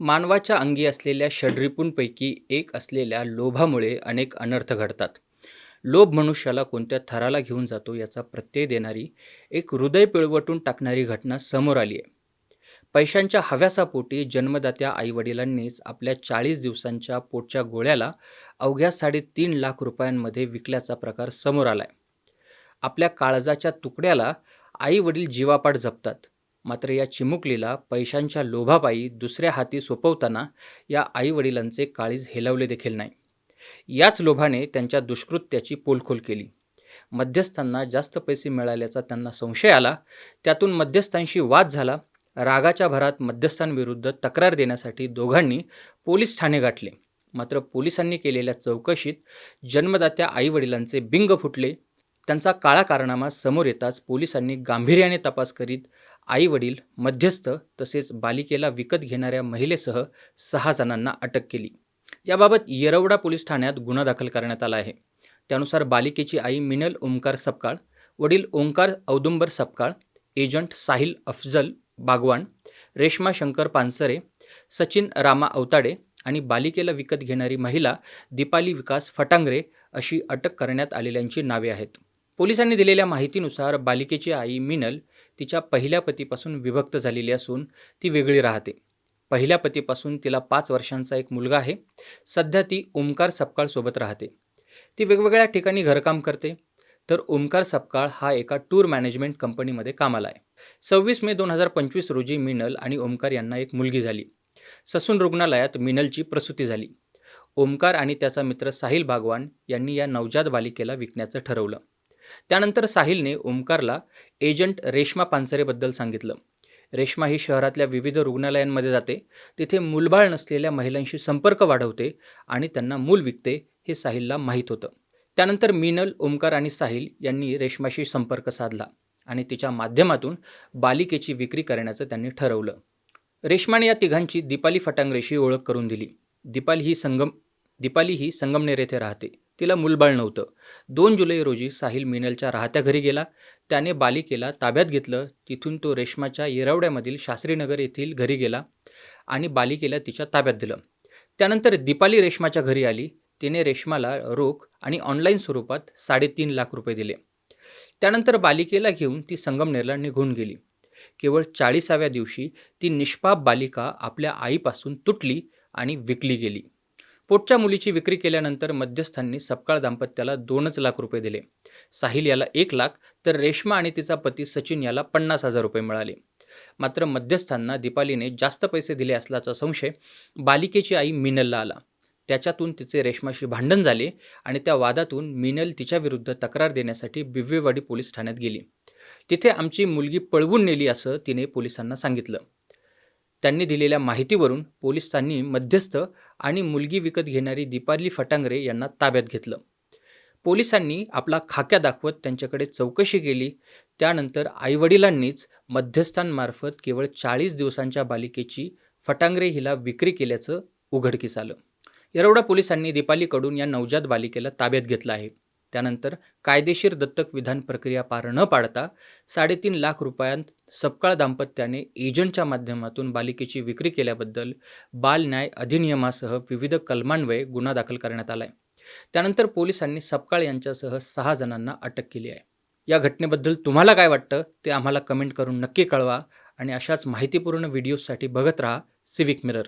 मानवाच्या अंगी असलेल्या षड्रिपूंपैकी एक असलेल्या लोभामुळे अनेक अनर्थ घडतात. लोभ मनुष्याला कोणत्या थराला घेऊन जातो याचा प्रत्यय देणारी एक हृदय पिळवटून टाकणारी घटना समोर आली आहे. पैशांच्या हव्यासापोटी जन्मदात्या आईवडिलांनीच आपल्या चाळीस दिवसांच्या पोटच्या गोळ्याला अवघ्या साडेतीन लाख रुपयांमध्ये विकल्याचा प्रकार समोर आला आहे आपल्या काळजाच्या तुकड्याला आईवडील जीवापाठ जीवापाड जपतात. मात्र या चिमुकलीला पैशांच्या लोभापायी दुसऱ्या हाती सोपवताना या आईवडिलांचे काळीज हेलवले देखील नाही. याच लोभाने त्यांच्या दुष्कृत्याची पोलखोल केली. मध्यस्थांना जास्त पैसे मिळाल्याचा त्यांना संशय आला. त्यातून मध्यस्थांशी वाद झाला. रागाच्या भरात मध्यस्थांविरुद्ध तक्रार देण्यासाठी दोघांनी पोलीस ठाणे गाठले. मात्र पोलिसांनी केलेल्या चौकशीत जन्मदात्या आईवडिलांचे बिंग फुटले. त्यांचा काळा कारनामा समोर येताच पोलिसांनी गांभीर्याने तपास करीत आई वडील मध्यस्थ तसेच बालिकेला विकत घेणाऱ्या महिलेसह सहा जणांना अटक केली. याबाबत येरवडा पोलीस ठाण्यात गुन्हा दाखल करण्यात आला आहे. त्यानुसार बालिकेची आई मिनल ओंकार सपकाळ वडील ओंकार औदुंबर सपकाळ एजंट साहिल अफजल बागवान रेश्मा शंकर पानसरे सचिन रामा अवताडे आणि बालिकेला विकत घेणारी महिला दीपाली विकास फटांगरे अशी अटक करण्यात आलेल्यांची नावे आहेत. पोलिसांनी दिलेल्या माहितीनुसार बालिकेची आई मिनल तिच्या पहिल्या पतीपासून विभक्त झालेली असून ती वेगळी राहते. पहिल्या पतीपासून तिला पाच वर्षांचा एक मुलगा आहे. सध्या ती ओमकार सपकाळ सोबत राहते. ती वेगवेगळ्या ठिकाणी घरकाम करते. तर ओमकार सपकाळ हा एका टूर मॅनेजमेंट कंपनीमध्ये कामाला आहे. सव्वीस मे दोन हजार पंचवीस रोजी मिनल आणि ओमकार यांना एक मुलगी झाली. ससून रुग्णालयात मिनलची प्रसूती झाली. ओमकार आणि त्याचा मित्र साहिल भागवान यांनी या नवजात बालिकेला विकण्याचं ठरवलं. त्यानंतर साहिलने ओमकारला एजंट रेश्मा पानसरेबद्दल सांगितलं. रेश्मा ही शहरातल्या विविध रुग्णालयांमध्ये जाते. तिथे मूलबाळ नसलेल्या महिलांशी संपर्क वाढवते आणि त्यांना मूल विकते हे साहिलला माहीत होतं. त्यानंतर मिनल ओमकार आणि साहिल यांनी रेश्माशी संपर्क साधला आणि तिच्या माध्यमातून बालिकेची विक्री करण्याचं त्यांनी ठरवलं. रेश्माने या तिघांची दीपाली फटांगरेशी ओळख करून दिली. दीपाली ही संगम दीपाली ही संगमनेर येथे राहते. तिला मूलबाळ नव्हतं. दोन जुलै रोजी साहिल मिनलच्या राहत्या घरी गेला. त्याने बालिकेला ताब्यात घेतलं. तिथून तो रेश्माच्या येरवड्यामधील शास्त्रीनगर येथील घरी गेला आणि बालिकेला तिच्या ताब्यात दिलं. त्यानंतर दीपाली रेश्माच्या घरी आली. तिने रेश्माला रोख आणि ऑनलाईन स्वरूपात साडेतीन लाख रुपये दिले. त्यानंतर बालिकेला घेऊन ती संगमनेरला निघून गेली. केवळ चाळीसाव्या दिवशी ती निष्पाप बालिका आपल्या आईपासून तुटली आणि विकली गेली. पोटच्या मुलीची विक्री केल्यानंतर मध्यस्थांनी सपकाळ दाम्पत्याला दोनच लाख रुपये दिले. साहिल याला एक लाख तर रेश्मा आणि तिचा पती सचिन याला पन्नास हजार रुपये मिळाले. मात्र मध्यस्थांना दीपालीने जास्त पैसे दिले असल्याचा संशय बालिकेची आई मिनलला आला. त्याच्यातून तिचे रेश्माशी भांडण झाले आणि त्या वादातून मिनल तिच्याविरुद्ध तक्रार देण्यासाठी बिव्वेवाडी पोलीस ठाण्यात गेली. तिथे आमची मुलगी पळवून नेली असं तिने पोलिसांना सांगितलं. त्यांनी दिलेल्या माहितीवरून पोलिसांनी मध्यस्थ आणि मुलगी विकत घेणारी दीपाली फटांगरे यांना ताब्यात घेतलं. पोलिसांनी आपला खाक्या दाखवत त्यांच्याकडे चौकशी केली. त्यानंतर आईवडिलांनीच मध्यस्थांमार्फत केवळ चाळीस दिवसांच्या बालिकेची फटांगरे हिला विक्री केल्याचं उघडकीस आलं. येरवडा पोलिसांनी दीपालीकडून या नवजात बालिकेला ताब्यात घेतलं आहे. त्यानंतर कायदेशीर दत्तक विधान प्रक्रिया पार न पाडता साडेतीन लाख रुपयांत सपकाळ दाम्पत्याने एजंटच्या माध्यमातून बालिकेची विक्री केल्याबद्दल बाल न्याय अधिनियमासह विविध कलमान्वये गुन्हा दाखल करण्यात आला आहे त्यानंतर पोलिसांनी सपकाळ यांच्यासह सहा जणांना अटक केली आहे. या घटनेबद्दल तुम्हाला काय वाटतं ते आम्हाला कमेंट करून नक्की कळवा आणि अशाच माहितीपूर्ण व्हिडिओजसाठी बघत राहा सिविक मिरर.